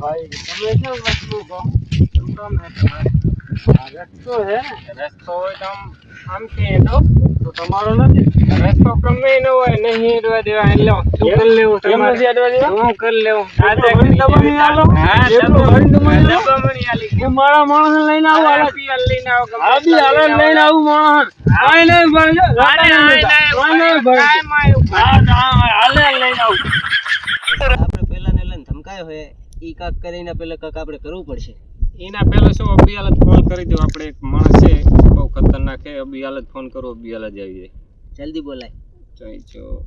તમે શું વસ્તુ કહો. શું કામ હે તમારે રસ્તો હે ને? રસ્તો હોય તો આમ આમ કે તો તો તમારો નથી. રસ્તો ગમે ન હોય નહીં હેડવા દેવા. એટલે શું કરી લેવું તમારે. શું કરી લેવું. આ તો દબાણી આલો? હા એટલું ભરીને દબાણી આલો? દબામણી આલી હું મારા માણસ લઈને આવું. લઈને આવો બી લઈને આવું. માણસ આય નહીં ભરજો. અરે આય નહીં નહીં, આય નહીં ભરજો. કાંઈ માં હા, હા, હાલે લઈને આવું. આપણે પેલા ને લઈને ધમકાયો હોય ઈ કાક કરીને પેલા કાક આપણે કરવું પડશે. એના પહેલા શું અબિયાલ જ ફોન કરી દો. આપણે એક માણસ છે બહુ ખતરનાક છે. અબિયાલ જ ફોન કરો અબિયાલ જ આવી જાય. જલ્દી બોલાય. જય જો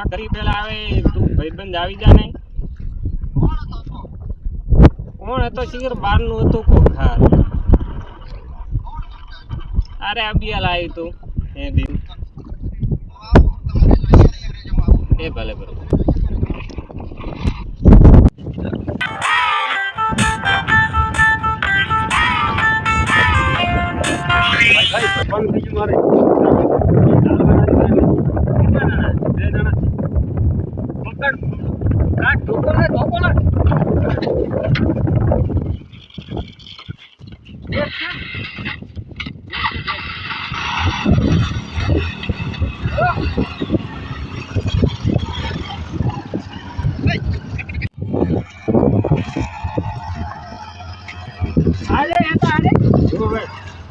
ધમકાયો તો ઈ કાક કરી પેલા આવે તું ભાઈબંધ આવી જા ને કોણ હતો શિખર બારનું હતું કોક હા. અરે અબિયાલ આવ્યું તું. હે બી એ ભલે બરોબર બંધ થઈ ગયું મારે.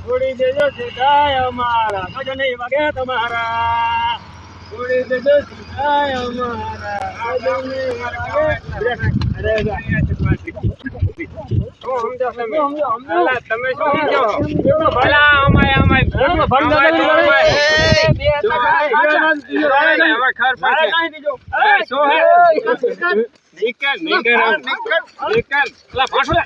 છોડી દેજો સીધાય અમારા ભજન નહીં વાગે તમારા છોડી દેજો સીધાય અમારા ભજન નહીં વાગે અરે નીકળ, નીકળ નીકળ. અલા, પાછો લે.